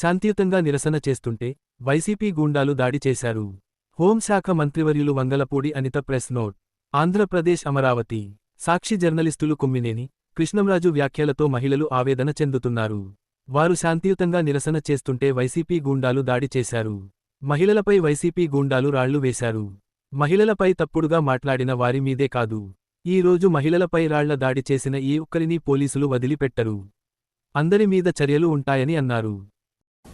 శాంతియుతంగా నిరసన చేస్తుంటే వైసీపీ గూండాలు దాడి చేశారు. హోంశాఖ మంత్రివర్యులు వంగలపూడి అనిత ప్రెస్ నోట్ ఆంధ్రప్రదేశ్ అమరావతి సాక్షి జర్నలిస్టులు కుమ్మినేని కృష్ణంరాజు వ్యాఖ్యలతో మహిళలు ఆవేదన చెందుతున్నారు. వారు శాంతియుతంగా నిరసన చేస్తుంటే వైసీపీ గూండాలు దాడి చేశారు. మహిళలపై వైసీపీ గూండాలు రాళ్ళు వేశారు. మహిళలపై తప్పుడుగా మాట్లాడిన వారి మీదే కాదు. ఈ రోజు మహిళలపై రాళ్ళ దాడి చేసిన ఈ ఒక్కరిని పోలీసులు వదిలిపెట్టరు. అందరి మీద చర్యలు ఉంటాయని అన్నారు.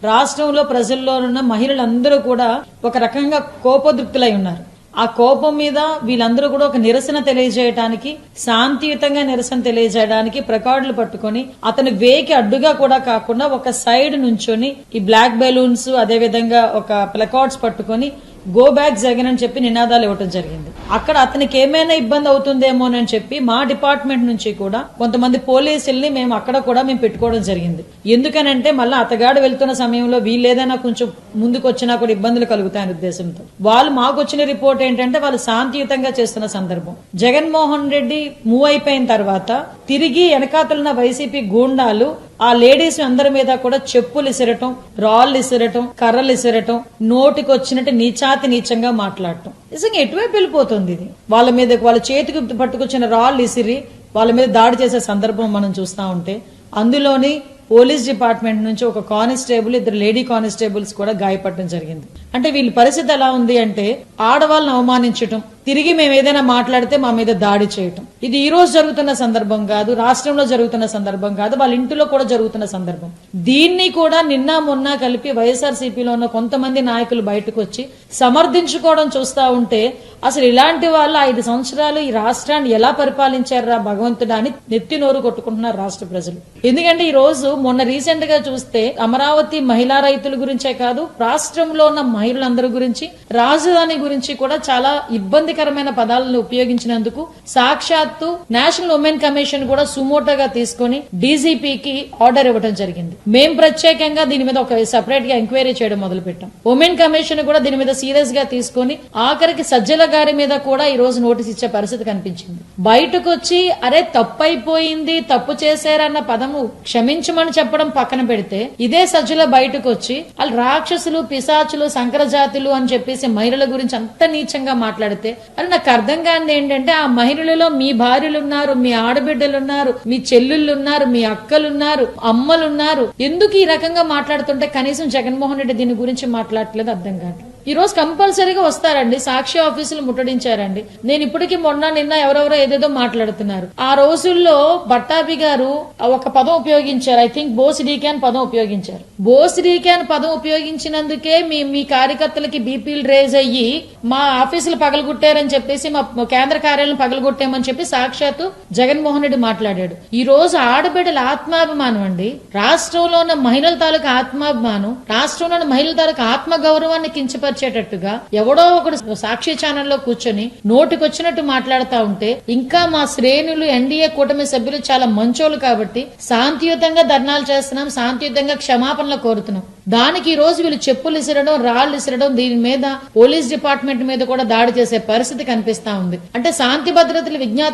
రాష్ట్రంలో ప్రజల్లో ఉన్న మహిళలందరూ కూడా ఒక రకంగా కోపదృప్తులై ఉన్నారు. ఆ కోపం మీద వీళ్ళందరూ కూడా ఒక నిరసన తెలియజేయడానికి శాంతియుతంగా నిరసన తెలియజేయడానికి ప్రకార్డులు పట్టుకొని అతని వేకి అడ్డుగా కూడా కాకుండా ఒక సైడ్ నుంచొని ఈ బ్లాక్ బెలూన్స్ అదే విధంగా ఒక ప్లకార్డ్స్ పట్టుకొని గో బ్యాక్ జగన్ అని చెప్పి నినాదాలు ఇవ్వటం జరిగింది. అక్కడ అతనికి ఏమైనా ఇబ్బంది అవుతుందేమోనని చెప్పి మా డిపార్ట్మెంట్ నుంచి కూడా కొంతమంది పోలీసుల్ని మేము అక్కడ కూడా మేము పెట్టుకోవడం జరిగింది. ఎందుకనంటే మళ్ళీ అతగాడు వెళ్తున్న సమయంలో వీళ్ళు ఏదైనా కొంచెం ముందుకు వచ్చినా కూడా ఇబ్బందులు కలుగుతాయని ఉద్దేశంతో. వాళ్ళు మాకు వచ్చిన రిపోర్ట్ ఏంటంటే వాళ్ళు శాంతియుతంగా చేస్తున్న సందర్భం. జగన్మోహన్ రెడ్డి మూవ్ అయిపోయిన తర్వాత తిరిగి వెనకాతలున్న వైసీపీ గూండాలు ఆ లేడీస్ అందరి మీద కూడా చెప్పులు ఇసిరటం రాళ్ళు ఇసిరటం కర్రలు ఇసిరటం నోటికి వచ్చినట్టు నీచాతి నీచంగా మాట్లాడటం. నిజంగా ఎటువైపు వెళ్ళిపోతుంది ఇది? వాళ్ళ మీద వాళ్ళ చేతికి పట్టుకొచ్చిన రాళ్ళు ఇసిరి వాళ్ళ మీద దాడి చేసే సందర్భం మనం చూస్తా ఉంటే అందులోని పోలీస్ డిపార్ట్మెంట్ నుంచి ఒక కానిస్టేబుల్ ఇద్దరు లేడీ కానిస్టేబుల్స్ కూడా గాయపడటం జరిగింది. అంటే వీళ్ళ పరిస్థితి ఎలా ఉంది అంటే ఆడవాళ్ళని అవమానించటం తిరిగి మేము ఏదైనా మాట్లాడితే మా మీద దాడి చేయటం. ఇది ఈ రోజు జరుగుతున్న సందర్భం కాదు రాష్ట్రంలో జరుగుతున్న సందర్భం కాదు వాళ్ళ ఇంటిలో కూడా జరుగుతున్న సందర్భం. దీన్ని కూడా నిన్న మొన్న కలిపి వైఎస్ఆర్సీపీలో ఉన్న కొంతమంది నాయకులు బయటకు వచ్చి సమర్థించుకోవడం చూస్తా ఉంటే అసలు ఇలాంటి వాళ్ళు ఐదు సంవత్సరాలు ఈ రాష్ట్రాన్ని ఎలా పరిపాలించారా భగవంతుడా అని నెత్తి నోరు కొట్టుకుంటున్నారు రాష్ట్ర ప్రజలు. ఎందుకంటే ఈ రోజు మొన్న రీసెంట్గా చూస్తే అమరావతి మహిళా రైతుల గురించే కాదు రాష్ట్రంలో ఉన్న మహిళలందరి గురించి రాజధాని గురించి కూడా చాలా ఇబ్బందికరమైన పదాలను ఉపయోగించినందుకు సాక్షాత్తు నేషనల్ ఉమెన్ కమిషన్ కూడా సుమోటోగా తీసుకొని డీజీపీకి ఆర్డర్ ఇవ్వడం జరిగింది. మేం ప్రత్యేకంగా దీని మీద ఒక సెపరేట్గా ఎంక్వైరీ చేయడం మొదలు పెట్టాం ఉమెన్ కమిషన్ కూడా దీని మీద సీరియస్గా తీసుకొని ఆఖరికి సజ్జల గారి మీద కూడా ఈ రోజు నోటీస్ ఇచ్చే పరిస్థితి కనిపించింది. బయటకు వచ్చి అరే తప్పైపోయింది తప్పు చేశారన్న పదము క్షమించమని చెప్పడం పక్కన పెడితే ఇదే సజ్జల బయటకు వచ్చి వాళ్ళు రాక్షసులు పిశాచులు సంకరజాతులు అని చెప్పేసి మహిళల గురించి అంత నీచంగా మాట్లాడితే అని నాకు అర్థం కానిది ఏంటంటే ఆ మహిళలలో మీ భార్యలు ఉన్నారు మీ ఆడబిడ్డలు ఉన్నారు మీ చెల్లుళ్ళు ఉన్నారు మీ అక్కలున్నారు అమ్మలున్నారు. ఎందుకు ఈ రకంగా మాట్లాడుతుంటే కనీసం జగన్మోహన్ రెడ్డి దీని గురించి మాట్లాడట్లేదు అర్థం కాదు ఈ రోజు కంపల్సరీగా వస్తారండి. సాక్షి ఆఫీసులు ముట్టడించారండి. నేను ఇప్పటికీ మొన్న నిన్న ఎవరెవరో ఏదేదో మాట్లాడుతున్నారు. ఆ రోజుల్లో బట్టాబి గారు ఒక పదం ఉపయోగించారు. ఐ థింక్ బోస్ డీకాన్ పదం ఉపయోగించారు. బోస్ డీకాన్ పదం ఉపయోగించినందుకే మీ మీ కార్యకర్తలకి బీపీలు రేజ్ అయ్యి మా ఆఫీసులు పగలగొట్టారని చెప్పేసి మా కేంద్ర కార్యాలయం పగలగొట్టామని చెప్పి సాక్షాత్తు జగన్మోహన్ రెడ్డి మాట్లాడాడు. ఈ రోజు ఆడబిడ్డల ఆత్మాభిమానం అండి. రాష్ట్రంలో ఉన్న మహిళల తాలూకు ఆత్మాభిమానం రాష్ట్రంలో ఉన్న మహిళల తాలూకు ఆత్మ గౌరవాన్ని వచ్చేటట్టుగా ఎవడో ఒకడు సాక్షి ఛానల్లో కూర్చొని నోటికొచ్చినట్టు మాట్లాడుతా ఉంటే ఇంకా మా శ్రేణులు ఎన్డీఏ కూటమి సభ్యులు చాలా మంచోళ్ళు కాబట్టి శాంతియుతంగా ధర్నాలు చేస్తున్నాం శాంతియుతంగా క్షమాపణలు కోరుతున్నాం. దానికి ఈ రోజు వీళ్ళు చెప్పులు ఇసిరడం రాళ్ళు ఇసిరడం దీని మీద పోలీస్ డిపార్ట్మెంట్ మీద కూడా దాడి చేసే పరిస్థితి కనిపిస్తా ఉంది. అంటే శాంతి భద్రతలు విజ్ఞా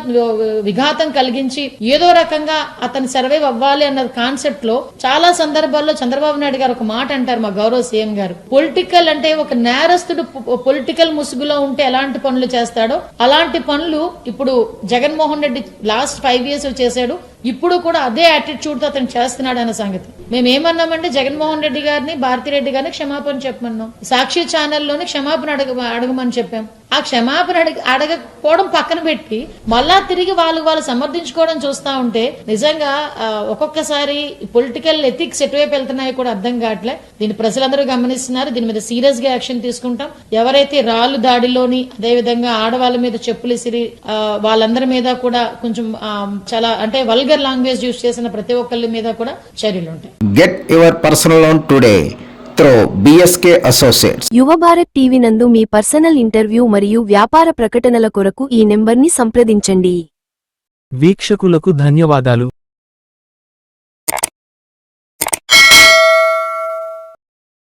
విఘాతం కలిగించి ఏదో రకంగా అతను సర్వైవ్ అవ్వాలి అన్న కాన్సెప్ట్లో చాలా సందర్భాల్లో చంద్రబాబు నాయుడు గారు ఒక మాట అంటారు మా గౌరవ సీఎం గారు. పొలిటికల్ అంటే ఒక నేరస్తుడు పొలిటికల్ ముసుగులో ఉంటే ఎలాంటి పనులు చేస్తాడో అలాంటి పనులు ఇప్పుడు Jaganmohan Reddy last five years చేశాడు. ఇప్పుడు కూడా అదే యాటిట్యూడ్తో అతను చేస్తున్నాడు అన్న సంగతి. మేము ఏమన్నామంటే జగన్మోహన్ రెడ్డి గారిని భారతిరెడ్డి గారిని క్షమాపణ చెప్పమన్నాం. సాక్షి ఛానల్లోని క్షమాపణ అడగ అడగమని చెప్పాం. ఆ క్షమాపణ అడగ అడగకపోవడం పక్కన పెట్టి మళ్ళా తిరిగి వాళ్ళు వాళ్ళు సమర్థించుకోవడం చూస్తా ఉంటే నిజంగా ఒక్కొక్కసారి పొలిటికల్ ఎథిక్స్ ఎటువైపు వెళ్తున్నాయో కూడా అర్థం కావట్లే. దీన్ని ప్రజలందరూ గమనిస్తున్నారు. దీని మీద సీరియస్గా యాక్షన్ తీసుకుంటాం. ఎవరైతే రాళ్ళు దాడిలోని అదే విధంగా ఆడవాళ్ళ మీద చెప్పులు ఇసిరి వాళ్ళందరి మీద కూడా కొంచెం చాలా అంటే వల్గర్ లాంగ్వేజ్ యూజ్ చేసిన ప్రతి ఒక్కరి మీద కూడా చర్యలు ఉంటాయి. Get your personal loan today through BSK Associates. యువ భారత్ టీవీ నందు మీ పర్సనల్ ఇంటర్వ్యూ మరియు వ్యాపార ప్రకటనల కొరకు ఈ నెంబర్ని సంప్రదించండి. వీక్షకులకు ధన్యవాదాలు.